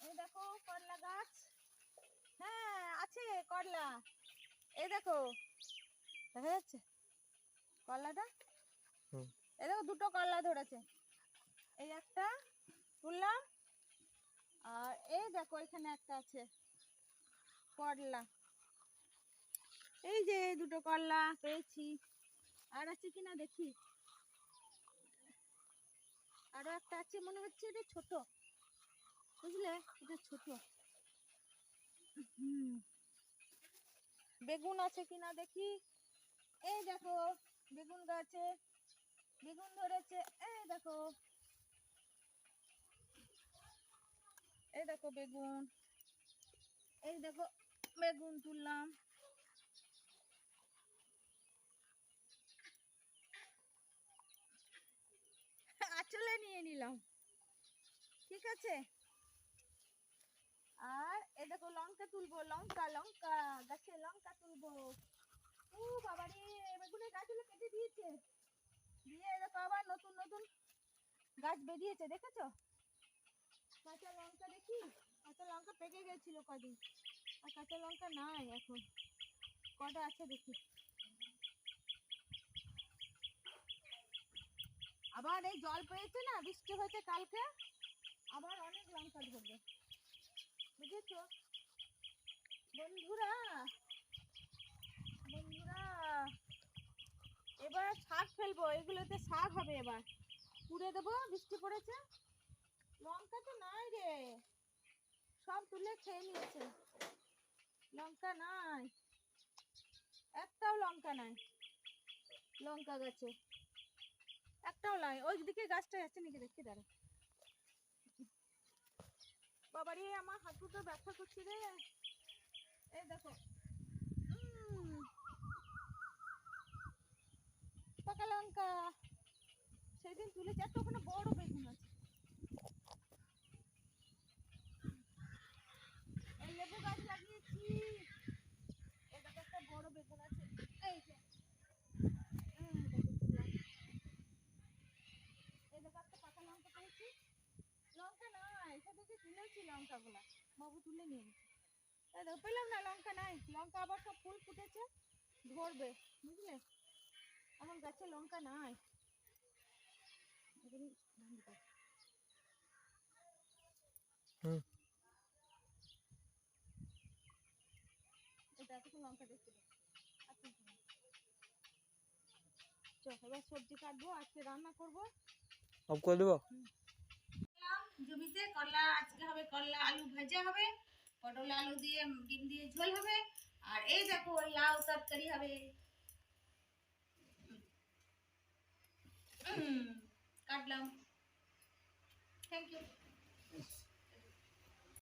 এই হ্যাঁ আছে করলা এই দেখো দেখা এই দেখো দুটো করলা ধরেছে এই একটা তুললাম আর এই দেখো এখানে একটা আছে করলা এই যে দুটো করলা পেয়েছি। আর আছে কিনা দেখি। আরও একটা আছে, মনে হচ্ছে এটা ছোট। বুঝলে? এটা ছোট। বেগুন আছে কিনা দেখি। এই দেখো, বেগুন গাছে বেগুন ধরেছে। এই দেখো। এই দেখো বেগুন। এই দেখো, বেগুন তুললাম। আঁচলে নিয়ে নিলাম। ঠিক আছে? আর এই দেখো লঙ্কা তুলবো, লঙ্কা লঙ্কা, গাছে লঙ্কা তুলবো। ও বাবা রে বেগুনের গাছগুলো কেটে দিয়েছে। দিয়ে দেখো আবার নতুন নতুন গাছ বেরিয়েছে, দেখেছ? কাঁচা লঙ্কা দেখি? কাঁচা লঙ্কা পেকে গেছিল কদিন। আর কাঁচা লঙ্কা নাই এখন। কটা আছে দেখি। আবার এই জল পেয়েছে না? বৃষ্টি হয়েছে কালকে? আবার অনেক লঙ্কা ধরবে। বুঝেছ? বন্ধুরা বন্ধুরা, এবার শাক ফেলব। এগুলোতে শাক হবে এবার। পুড়ে দেবো, বৃষ্টি পড়েছে। লঙ্কা তো নাই রে। সব তুলে খেয়ে নিয়েছে। লঙ্কা নাই। একটাও লঙ্কা নাই। লঙ্কা গাছে। একটাও লাগে ওই দিকে গাছটা আছে নাকি দেখি দাঁড়া। বাবারে আমার হাঁটুটা ব্যথা করছে রে। এই দেখো। পাকা লঙ্কা। সেদিন তুলেছি, এত ওখানে বড় বেগুন আছে এই লেবু গাছ লাগিয়েছি এই দেখো একটা বড় বেগুন আছে এই যে উম, দেখো তুললাম। এই দেখো একটা পাকা লঙ্কা পেয়েছি লঙ্কা নাই সেদিকে তুলেছি লঙ্কাগুলা বাবু তুলে নিয়ে দেখো পেলাম না লঙ্কা নাই। লঙ্কা আবার সব ফুল ফুটেছে ধরবে বুঝলে? এখন গাছে লঙ্কা নাই। লঙ্কা দেখতে না। চল এবার সবজি কাটবো আজকে রান্না করব। অফ করে দেবো? করলা আজকে হবে করলা আলু ভাজা হবে পটল আলু দিয়ে ডিম দিয়ে ঝোল হবে আর এই দেখো লাউ তরকারি হবে। উম, কাটলাম। Thank you